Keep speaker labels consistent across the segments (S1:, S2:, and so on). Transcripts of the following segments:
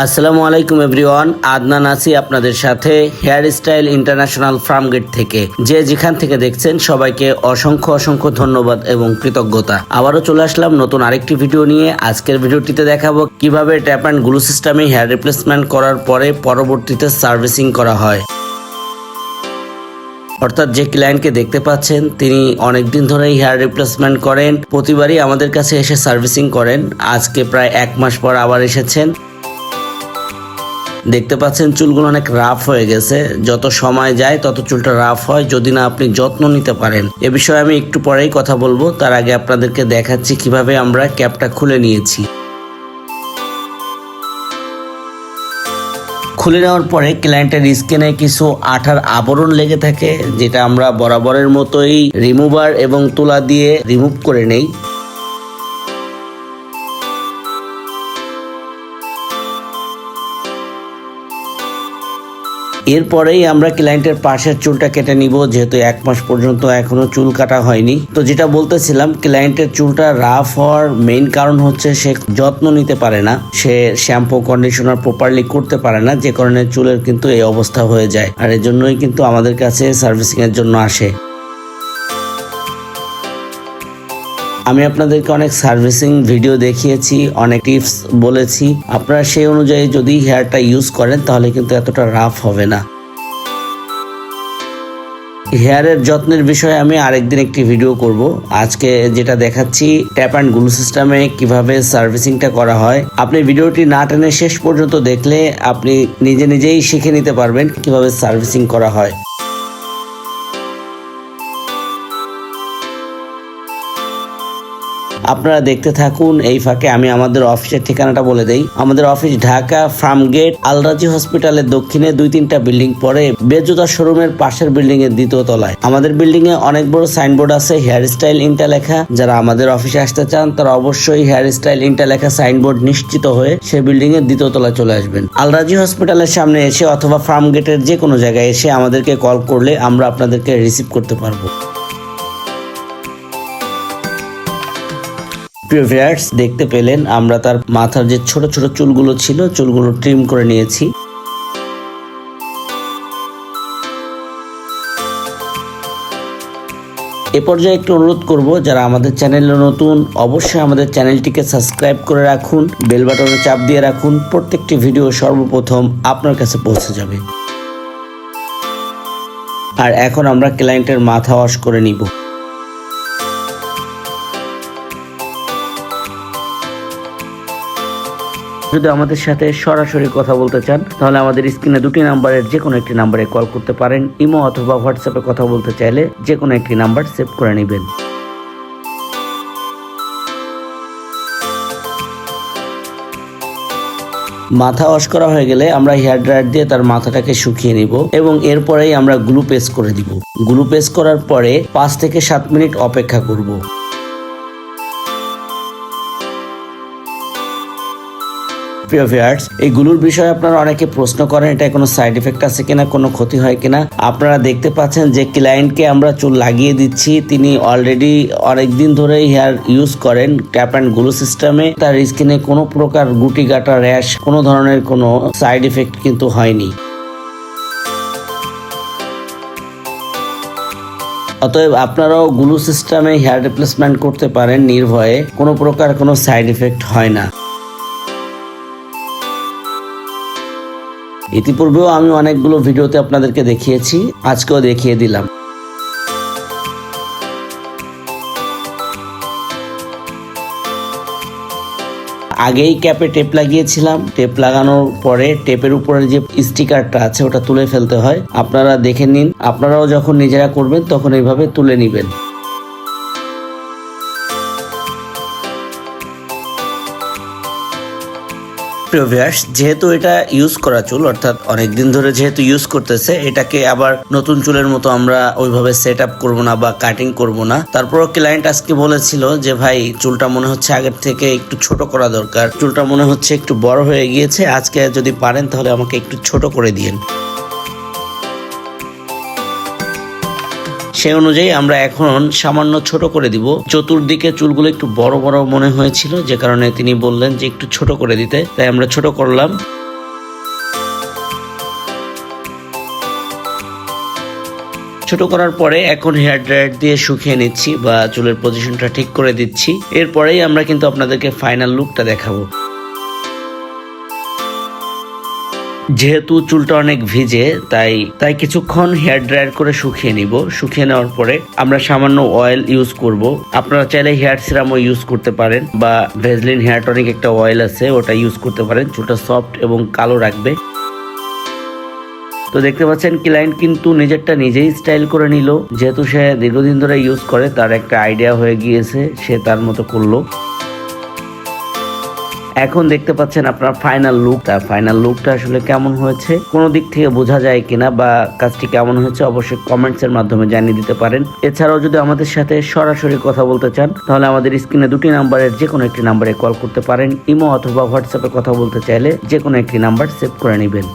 S1: আসসালামু আলাইকুম এভরিওয়ান, আদনান আছি আপনাদের সাথে hair style international Farmgate থেকে। যে যেখান থেকে দেখছেন, সবাইকে অসংখ্য অসংখ্য ধন্যবাদ এবং কৃতজ্ঞতা। আবারও চলে আসলাম নতুন আরেকটি ভিডিও নিয়ে। আজকের ভিডিওটিতে দেখাবো কীভাবে ট্যাপ অ্যান্ড গ্লু সিস্টেমে হেয়ার রিপ্লেসমেন্ট করার পরে পরবর্তীতে সার্ভিসিং করা হয়। অর্থাৎ যে ক্লায়েন্টকে দেখতে পাচ্ছেন, তিনি অনেকদিন ধরেই হেয়ার রিপ্লেসমেন্ট করেন। প্রতিবারই আমাদের কাছে এসে সার্ভিসিং করেন। আজকে প্রায় এক মাস পর আবার এসেছেন। দেখতে পাচ্ছেন চুলগুলো অনেক রাফ হয়ে গেছে। যত সময় যায়, তত চুলটা রাফ হয়। যদি না আপনি যত্ন নিতে পারেন। এ বিষয়ে আমি একটু পরেই কথা বলব। তার আগে আপনাদেরকে দেখাচ্ছি কীভাবে আমরা ক্যাপটা খুলে নিয়েছি। খুলে নেওয়ার পরে ক্লায়েন্টের স্কিনে কিছু আঠার আবরণ লেগে থাকে, যেটা আমরা বরাবরের মতোই রিমুভার এবং তুলা দিয়ে রিমুভ করে নেই। এরপরেই আমরা ক্লায়েন্টের পাশের চুলটা কেটে নিব, যেহেতু এক মাস পর্যন্ত এখনও চুল কাটা হয়নি। তো যেটা বলতেছিলাম ক্লায়েন্টের চুলটা রাফ হওয়ার মেইন কারণ হচ্ছে সে যত্ন নিতে পারে না, সে শ্যাম্পু কন্ডিশনার প্রপারলি করতে পারে না, যে কারণে চুলের কিন্তু এই অবস্থা হয়ে যায়। আর এর জন্যই কিন্তু আমাদের কাছে সার্ভিসিং এর জন্য আসে। আমি আপনাদেরকে অনেক সার্ভিসিং ভিডিও দেখিয়েছি, অনেক টিপস বলেছি। আপনারা সেই অনুযায়ী যদি হেয়ারটা ইউজ করেন, তাহলে কিন্তু এতটা রাফ হবে না। হেয়ারের যত্নের বিষয়ে আমি আরেকদিন একটি ভিডিও করব। আজকে যেটা দেখাচ্ছি, ট্যাপ অ্যান্ড গ্লু সিস্টেমে কীভাবে সার্ভিসিংটা করা হয়। আপনি ভিডিওটি না টেনে শেষ পর্যন্ত দেখলে আপনি নিজে নিজেই শিখে নিতে পারবেন কীভাবে সার্ভিসিং করা হয়। আপনারা দেখতে থাকুন এই ফাঁকে। আমি আমাদের অফিসের ঠিকানাটা বলে দেই। আমাদের অফিস ঢাকা, ফার্মগেট, আলরাজি হসপিটালের দক্ষিণে দুই তিনটা বিল্ডিং পরে বেজুতা শোরুমের পাশের বিল্ডিং এর দ্বিতীয় তলায়। আমাদের বিল্ডিং এ অনেক বড় সাইনবোর্ড আছে হেয়ার স্টাইল ইন্টা লেখা যারা আমাদের অফিসে আসতে চান, তারা অবশ্যই হেয়ার স্টাইল ইন্টা লেখা সাইনবোর্ড নিশ্চিত হয়ে সেই বিল্ডিং এর দ্বিতীয় তলায় চলে আসবেন। আলরাজি হসপিটালের সামনে এসে অথবা ফার্ম গেটের যে কোনো জায়গায় এসে আমাদেরকে কল করলে আমরা আপনাদেরকে রিসিভ করতে পারব। প্রিয় দেখতে পেলেন আমরা তার মাথার যে ছোট ছোট চুলগুলো ছিল, চুলগুলো ট্রিম করে নিয়েছি। এ পর্যায়ে একটু অনুরোধ করব, যারা আমাদের চ্যানেলে নতুন, অবশ্যই আমাদের চ্যানেলটিকে সাবস্ক্রাইব করে রাখুন বেল বাটনে চাপ দিয়ে রাখুন, প্রত্যেকটি ভিডিও সর্বপ্রথম আপনার কাছে পৌঁছে যাবে। আর এখন আমরা ক্লায়েন্টের মাথা ওয়াশ করে নিব। যদি আমাদের সাথে সরাসরি কথা বলতে চান, তাহলে আমাদের স্ক্রিনে দুটি নাম্বারের যে কোনো একটি নাম্বারে কল করতে পারেন। ইমো অথবা হোয়াটসঅ্যাপে কথা বলতে চাইলে যে কোনো একটি নাম্বার সেভ করে নেবেন। মাথা ওয়াশ করা হয়ে গেলে আমরা হেয়ার ড্রায়ার দিয়ে তার মাথাটাকে শুকিয়ে নিব এবং এরপরেই আমরা গ্লু পেস্ট করে দিব। গ্লু পেস্ট করার পরে পাঁচ থেকে সাত মিনিট অপেক্ষা করব। প্রিয় ভিউয়ার্স এই গুলোর বিষয়ে আপনারা অনেকে প্রশ্ন করেন, এটা কোনো সাইড এফেক্ট আছে কিনা, কোনো ক্ষতি হয় কিনা। আপনারা দেখতে পাচ্ছেন যে ক্লায়েন্টকে আমরা চুল লাগিয়ে দিচ্ছি, তিনি অলরেডি অনেকদিন ধরে হেয়ার ইউজ করেন ট্যাপ অ্যান্ড গ্লু সিস্টেমে তার স্কিনে কোনো প্রকার গুটি গাটা র্যাশ কোনো ধরনের কোনো সাইড এফেক্ট কিন্তু হয়নি। অতএব আপনারাও গ্লু সিস্টেমে হেয়ার রিপ্লেসমেন্ট করতে পারেন নির্ভয়ে, কোনো প্রকার কোনো সাইড এফেক্ট হয় না। ইতিপূর্বেও আমি অনেকগুলো ভিডিওতে আপনাদেরকে দেখিয়েছি, আজকেও দেখিয়ে দিলাম। আগেই ক্যাপে টেপ লাগিয়েছিলাম, টেপ লাগানোর পরে টেপের উপরে যে স্টিকারটা আছে, ওটা তুলে ফেলতে হয়। আপনারা দেখে নিন, আপনারাও যখন নিজেরা করবেন, তখন এইভাবে তুলে নিবেন। প্রিয় ভিউয়ার্স যেহেতু এটা ইউজ করা চুল, অর্থাৎ অনেকদিন ধরে যেহেতু ইউজ করতেছে, এটাকে আবার নতুন চুলের মতো আমরা ওইভাবে সেট আপ করব না বা কাটিং করব না। তারপরও ক্লায়েন্ট আজকে বলেছিল যে, ভাই, চুলটা মনে হচ্ছে আগের থেকে একটু ছোট করা দরকার। চুলটা মনে হচ্ছে একটু বড় হয়ে গিয়েছে। আজকে যদি পারেন, তাহলে আমাকে একটু ছোট করে দিন সেই অনুযায়ী আমরা এখন সামান্য ছোট করে দিব। চতুর্দিকে চুলগুলো একটু বড় বড় মনে হয়েছিল, যে কারণে তিনি বললেন যে একটু ছোট করে দিতে। তাই আমরা ছোট করলাম। ছোট করার পরে এখন হেয়ার ড্রায়ার দিয়ে শুকিয়ে নিচ্ছি বা চুলের পজিশনটা ঠিক করে দিচ্ছি। এরপরেই আমরা কিন্তু আপনাদেরকে ফাইনাল লুকটা দেখাবো। যেহেতু চুলটা অনেক ভিজে, তাই তাই কিছুক্ষণ হেয়ার ড্রায়ার করে শুকিয়ে নিব। শুকিয়ে নেওয়ার পরে আমরা সামান্য অয়েল ইউজ করব। আপনারা চাইলে হেয়ার সিরামও ইউজ করতে পারেন বা ভেজলিন হেয়ার টনিক একটা অয়েল আছে, ওটা ইউজ করতে পারেন। চুলটা সফট এবং কালো রাখবে। তো দেখতে পাচ্ছেন, ক্লায়েন্ট কিন্তু নিজেরটা নিজেই স্টাইল করে নিল। যেহেতু সে দীর্ঘদিন ধরে ইউজ করে, তার একটা আইডিয়া হয়ে গিয়েছে, সে তার মতো করল। এখন দেখতে পাচ্ছেন আপনার ফাইনাল লুকটা ফাইনাল লুকটা আসলে কেমন হয়েছে, কোনো দিক থেকে বোঝা যায় কিনা বা কাজটি কেমন হয়েছে অবশ্যই কমেন্টস এর মাধ্যমে জানিয়ে দিতে পারেন। এছাড়াও যদি আমাদের সাথে সরাসরি কথা বলতে চান, তাহলে আমাদের স্ক্রিনে দুটি নাম্বারের যে কোনো একটি নাম্বারে কল করতে পারেন। ইমো অথবা হোয়াটসঅ্যাপে কথা বলতে চাইলে যে কোনো একটি নাম্বার সেভ করে নেবেন।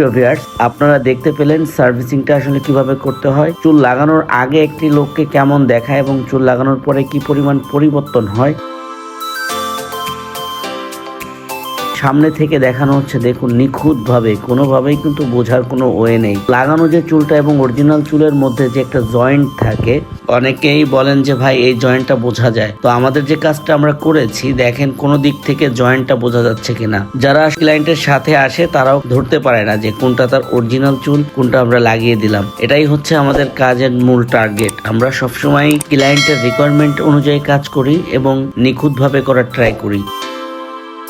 S1: প্রিয় ভিউয়ার্স আপনারা দেখতে পেলেন সার্ভিসিংটা আসলে কীভাবে করতে হয়, চুল লাগানোর আগে একটি লোককে কেমন দেখায় এবং চুল লাগানোর পরে কি পরিমাণ পরিবর্তন হয়। সামনে থেকে দেখানো হচ্ছে, দেখুন নিখুঁত ভাবে কোনোভাবেই কিন্তু বোঝার কোনো ওয়ে নেই। লাগানো যে চুলটা এবং অরিজিনাল চুলের মধ্যে যে একটা জয়েন্ট থাকে, অনেকেই বলেন যে, ভাই, এই জয়েন্টটা বোঝা যায়। তো আমাদের যে কাজটা আমরা করেছি, দেখেন কোনো দিক থেকে জয়েন্টটা বোঝা যাচ্ছে কিনা। যারা ক্লায়েন্টের সাথে আসে, তারাও ধরতে পারে না যে, কোনটা তার অরিজিনাল চুল, কোনটা আমরা লাগিয়ে দিলাম? এটাই হচ্ছে আমাদের কাজের মূল টার্গেট আমরা সবসময় ক্লায়েন্টের রিকোয়ারমেন্ট অনুযায়ী কাজ করি এবং নিখুঁতভাবে করার ট্রাই করি।